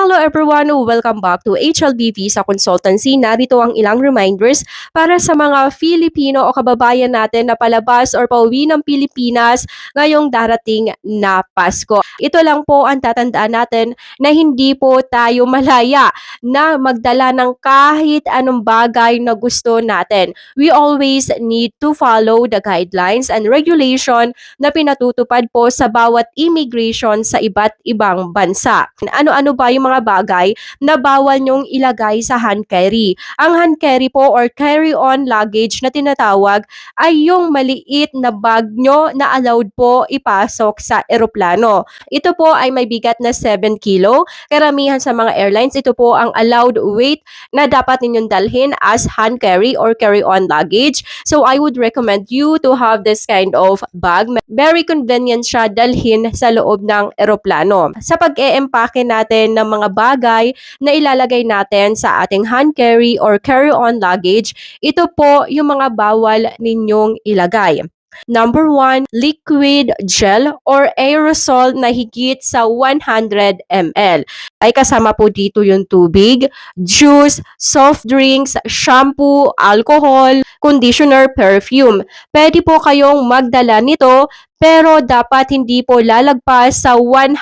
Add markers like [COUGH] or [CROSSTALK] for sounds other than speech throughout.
Hello everyone! Welcome back to HLBV sa Consultancy. Narito ang ilang reminders para sa mga Filipino o kababayan natin na palabas or pauwi ng Pilipinas ngayong darating na Pasko. Ito lang po ang tatandaan natin na hindi po tayo malaya na magdala ng kahit anong bagay na gusto natin. We always need to follow the guidelines and regulation na pinatutupad po sa bawat immigration sa iba't ibang bansa. Ano-ano ba yung mga bagay na bawal nyong ilagay sa hand carry? Ang hand carry po or carry-on luggage na tinatawag ay yung maliit na bag nyo na allowed po ipasok sa eroplano. Ito po ay may bigat na 7 kilo. Karamihan sa mga airlines, ito po ang allowed weight na dapat ninyong dalhin as hand carry or carry-on luggage. So I would recommend you to have this kind of bag. Very convenient siya dalhin sa loob ng eroplano. Sa pag-e-empake natin ng mga bagay na ilalagay natin sa ating hand carry or carry-on luggage, ito po yung mga bawal ninyong ilagay. Number one, liquid gel or aerosol na higit sa 100 ml. Ay kasama po dito yung tubig, juice, soft drinks, shampoo, alcohol, conditioner, perfume. Pwede po kayong magdala nito pero dapat hindi po lalagpas sa 100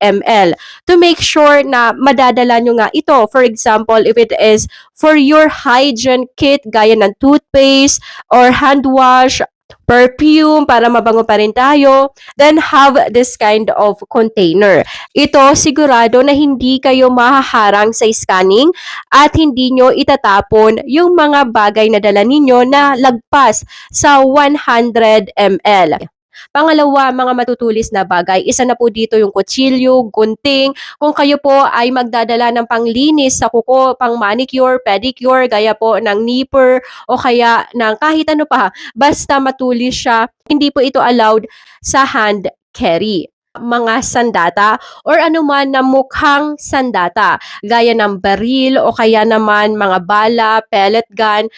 ml to make sure na madadala nyo nga ito. For example, if it is for your hygiene kit gaya ng toothpaste or hand wash, perfume para mabango pa rin tayo, then have this kind of container. Ito sigurado na hindi kayo mahaharang sa scanning at hindi nyo itatapon yung mga bagay na dala ninyo na lagpas sa 100 ml. Pangalawa, mga matutulis na bagay. Isa na po dito yung kutsilyo, gunting. Kung kayo po ay magdadala ng panglinis sa kuko, pang manicure, pedicure, gaya po ng nipper o kaya ng kahit ano pa, basta matulis siya, hindi po ito allowed sa hand carry mga sandata or anuman na mukhang sandata gaya ng baril o kaya naman mga bala, pellet gun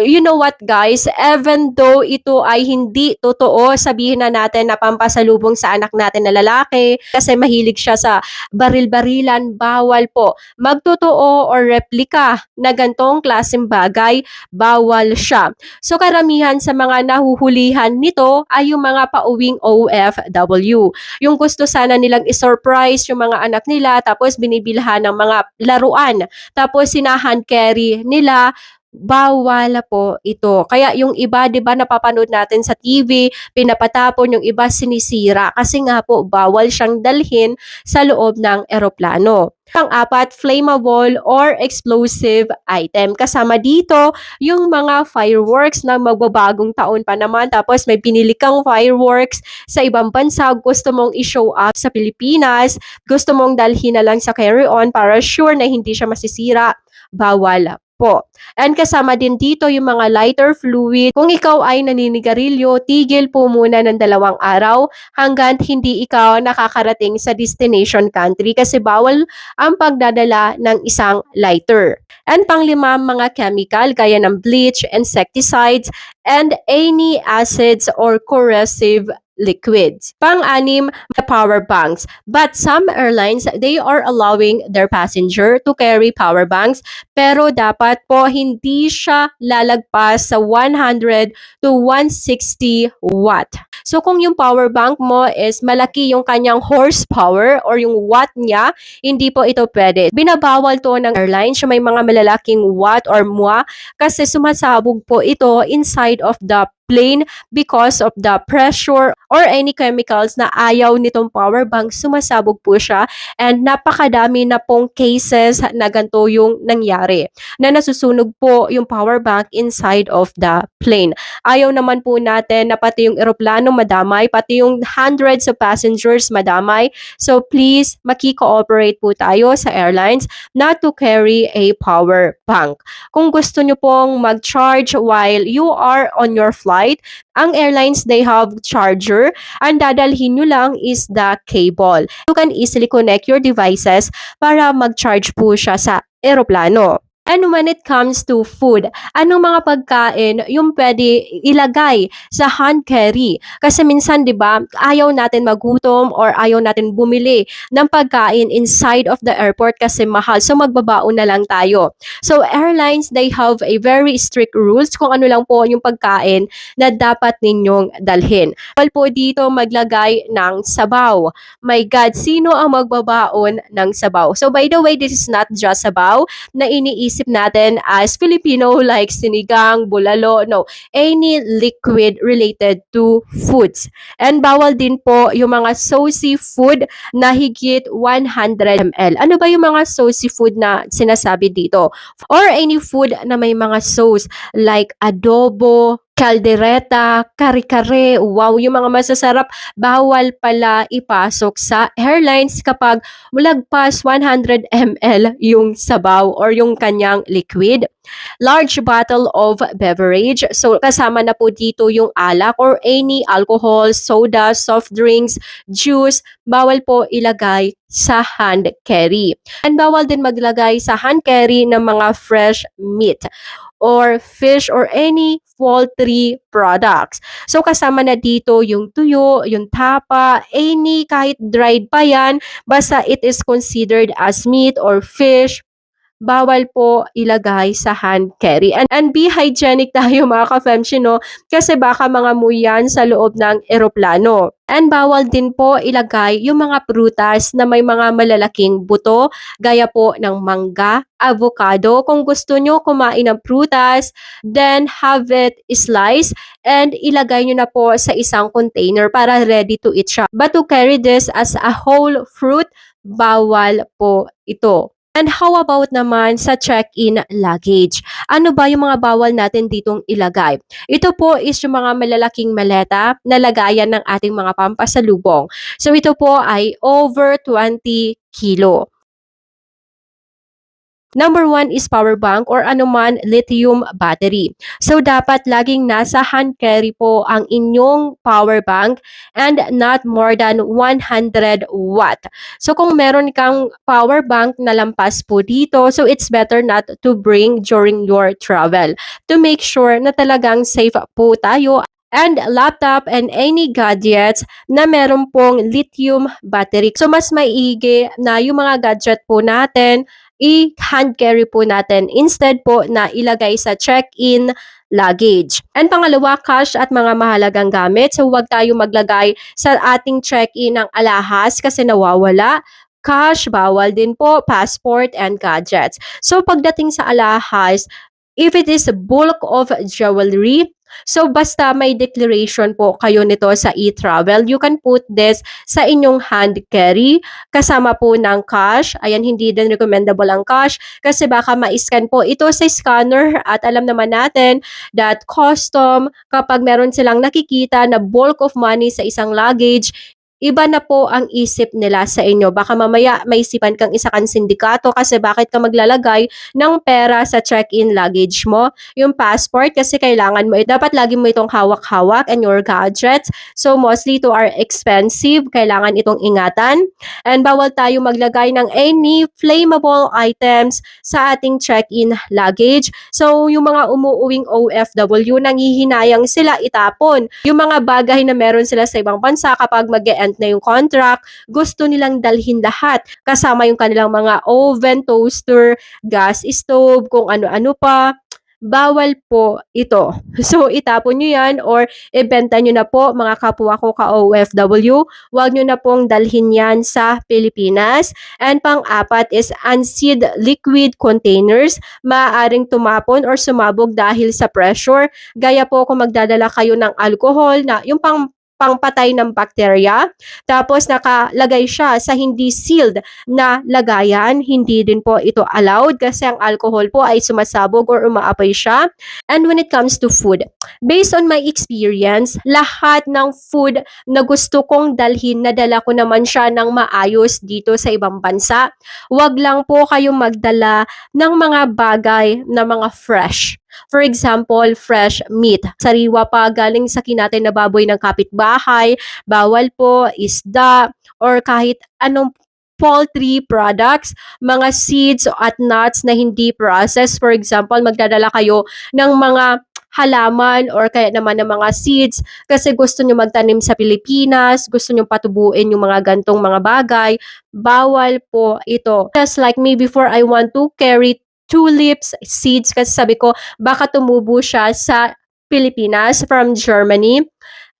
you know what guys, even though ito ay hindi totoo, sabihin na natin na pampasalubong sa anak natin na lalaki kasi mahilig siya sa baril-barilan, bawal po. Magtotoo or replika na gantong klaseng bagay, bawal siya. So karamihan sa mga nahuhulihan nito ay yung mga pauwing OFW. Yung gusto sana nilang isurprise yung mga anak nila tapos binibilhan ng mga laruan. Tapos sinahan carry nila bawal po ito. Kaya yung iba, 'di ba, napapanood natin sa TV, pinapatapon yung iba sinisira kasi nga po bawal siyang dalhin sa loob ng eroplano. Pang-apat, flammable or explosive item. Kasama dito yung mga fireworks na magbabagong taon pa naman. Tapos may pinili kang fireworks sa ibang bansa. Gusto mong i-show up sa Pilipinas. Gusto mong dalhin na lang sa carry-on para sure na hindi siya masisira. Bawal po. And kasama din dito yung mga lighter fluid. Kung ikaw ay naninigarilyo, tigil po muna ng dalawang araw hanggang hindi ikaw nakakarating sa destination country kasi bawal ang pagdadala ng isang lighter. And panglima, mga chemical gaya ng bleach, insecticides, and any acids or corrosive liquids. Pang-anim, power banks. But some airlines, they are allowing their passenger to carry power banks pero dapat po hindi siya lalagpas sa 100 to 160 watt. So kung yung power bank mo is malaki yung kanyang horsepower or yung watt niya, hindi po ito pwede. Binabawal to ng airlines yung may mga malalaking watt or mwa kasi sumasabog po ito inside of the plane because of the pressure or any chemicals na ayaw nitong power bank, sumasabog po siya and napakadami na pong cases na ganito yung nangyari na nasusunog po yung power bank inside of the plane. Ayaw naman po natin na pati yung eroplano madamay, pati yung hundreds of passengers madamay. So please, maki-cooperate po tayo sa airlines not to carry a power bank. Kung gusto nyo pong mag-charge while you are on your flight, ang airlines, they have charger. Ang dadalhin nyo lang is the cable. You can easily connect your devices para mag-charge po siya sa eroplano. And when it comes to food, anong mga pagkain yung pwede ilagay sa hand carry? Kasi minsan, di ba, ayaw natin magutom or ayaw natin bumili ng pagkain inside of the airport kasi mahal. So, magbabaon na lang tayo. So, airlines, they have a very strict rules kung ano lang po yung pagkain na dapat ninyong dalhin. Bawal po dito maglagay ng sabaw. My God, sino ang magbabaon ng sabaw? So, by the way, this is not just sabaw na iniisip natin as Filipino [LAUGHS] like sinigang, bulalo, no. Any liquid related to foods. And bawal din po yung mga saucy food na higit 100 ml. Ano ba yung mga saucy food na sinasabi dito? Or any food na may mga sauce like adobo, kaldereta, kare-kare, wow, yung mga masasarap, bawal pala ipasok sa airlines kapag lagpas 100 ml yung sabaw or yung kanyang liquid. Large bottle of beverage. So, kasama na po dito yung alak or any alcohol, soda, soft drinks, juice, bawal po ilagay sa hand carry. And bawal din maglagay sa hand carry ng mga fresh meat or fish or any poultry products. So kasama na dito yung tuyo, yung tapa, any kahit dried pa yan, basta it is considered as meat or fish, bawal po ilagay sa hand carry. And, and be hygienic [LAUGHS] tayo mga ka-femshi, no? Kasi baka mga yan sa loob ng eroplano. And bawal din po ilagay yung mga prutas na may mga malalaking buto, gaya po ng mangga, avocado. Kung gusto nyo kumain ng prutas, then have it sliced and ilagay nyo na po sa isang container para ready to eat siya. But to carry this as a whole fruit, bawal po ito. And how about naman sa check-in luggage? Ano ba yung mga bawal natin ditong ilagay? Ito po is yung mga malalaking maleta na lagayan ng ating mga pampasalubong. So ito po ay over 20 kilo. Number one is power bank or anuman lithium battery. So, dapat laging nasa hand carry po ang inyong power bank and not more than 100 watt. So, kung meron kang power bank na lampas po dito, so it's better not to bring during your travel to make sure na talagang safe po tayo and laptop and any gadgets na meron pong lithium battery. So, mas maigi na yung mga gadget po natin i-hand carry po natin instead po na ilagay sa check-in luggage. And pangalawa, cash at mga mahalagang gamit. So huwag tayo maglagay sa ating check-in ng alahas kasi nawawala. Cash, bawal din po, passport, and gadgets. So pagdating sa alahas, if it is bulk of jewelry, So, basta may declaration po kayo nito sa e-travel, you can put this sa inyong hand carry kasama po ng cash. Ayan, hindi din recommendable ang cash kasi baka ma-scan po ito sa scanner at alam naman natin that custom kapag meron silang nakikita na bulk of money sa isang luggage, iba na po ang isip nila sa inyo. Baka mamaya maisipan kang isa kang sindikato kasi bakit ka maglalagay ng pera sa check-in luggage mo. Yung passport kasi kailangan mo, dapat lagi mo itong hawak-hawak and your gadgets. So mostly ito are expensive, kailangan itong ingatan. And bawal tayo maglagay ng any flammable items sa ating check-in luggage. So yung mga umuuwing OFW, nanghihinayang sila itapon. Yung mga bagay na meron sila sa ibang bansa kapag mag e end na yung contract, gusto nilang dalhin lahat. Kasama yung kanilang mga oven, toaster, gas stove, kung ano-ano pa bawal po ito. [LAUGHS] So, itapon nyo yan or ibenta nyo na po mga kapwa ko ka-OFW. Huwag nyo na pong dalhin yan sa Pilipinas. And pang-apat is unsealed liquid containers. Maaaring tumapon or sumabog dahil sa pressure. Gaya po kung magdadala kayo ng alcohol na yung pang pangpatay ng bakterya. Tapos nakalagay siya sa hindi sealed na lagayan. Hindi din po ito allowed kasi ang alcohol po ay sumasabog or umaapoy siya. And when it comes to food, based on my experience, lahat ng food na gusto kong dalhin, nadala ko naman siya ng maayos dito sa ibang bansa. Huwag lang po kayong magdala ng mga bagay na mga fresh. For example, fresh meat. Sariwa pa galing sa kinatay na baboy ng kapitbahay, bawal po, isda, or kahit anong poultry products, mga seeds at nuts na hindi processed. For example, magdadala kayo ng mga halaman or kaya naman ng mga seeds kasi gusto nyo magtanim sa Pilipinas, gusto nyo patubuin yung mga gantong mga bagay, bawal po ito. Just like me before I want to carry tulips seeds kasi sabi ko baka tumubo siya sa Pilipinas from Germany.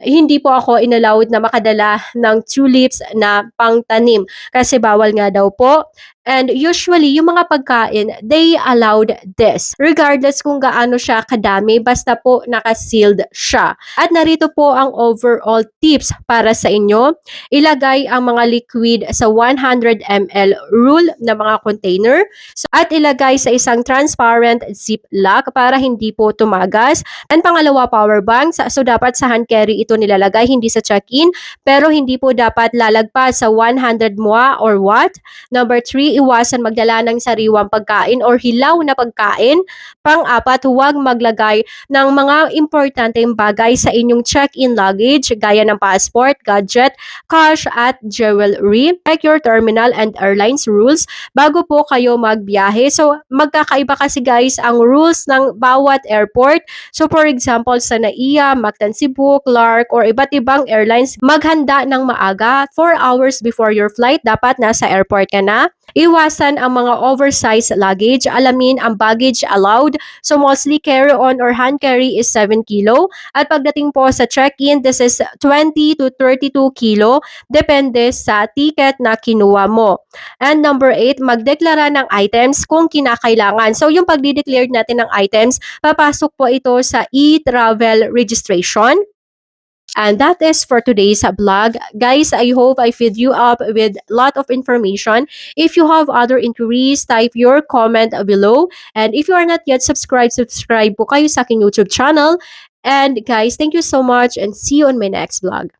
Hindi po ako inallowed na makadala ng tulips na pangtanim kasi bawal nga daw po. And usually, yung mga pagkain, they allowed this. Regardless kung gaano siya kadami, basta po naka-sealed siya. At narito po ang overall tips para sa inyo. Ilagay ang mga liquid sa 100 ml rule na mga container. So, at ilagay sa isang transparent ziplock para hindi po tumagas. And pangalawa, power banks. So, dapat sa hand carry ito nilalagay, hindi sa check-in. Pero hindi po dapat lalagpas sa 100 mwa or watt. Number 3, iwasan magdala ng sariwang pagkain or hilaw na pagkain. Pang-apat, huwag maglagay ng mga importanteng bagay sa inyong check-in luggage gaya ng passport, gadget, cash at jewelry. Check your terminal and airlines rules bago po kayo magbiyahe. So, magkakaiba kasi guys ang rules ng bawat airport. So, for example, sa NAIA, Mactan Cebu, Clark, or iba't ibang airlines, maghanda ng maaga 4 hours before your flight. Dapat nasa airport ka na. Iwasan ang mga oversized luggage. Alamin ang baggage allowed. So mostly carry-on or hand carry is 7 kilo. At pagdating po sa check-in, this is 20 to 32 kilo. Depende sa ticket na kinuha mo. And number 8, magdeklara ng items kung kinakailangan. So yung pagdi-declare natin ng items, papasok po ito sa e-travel registration. And that is for today's vlog. Guys, I hope I filled you up with lot of information. If you have other inquiries, type your comment below. And if you are not yet subscribed, subscribe po kayo sa aking YouTube channel. And guys, thank you so much and see you on my next vlog.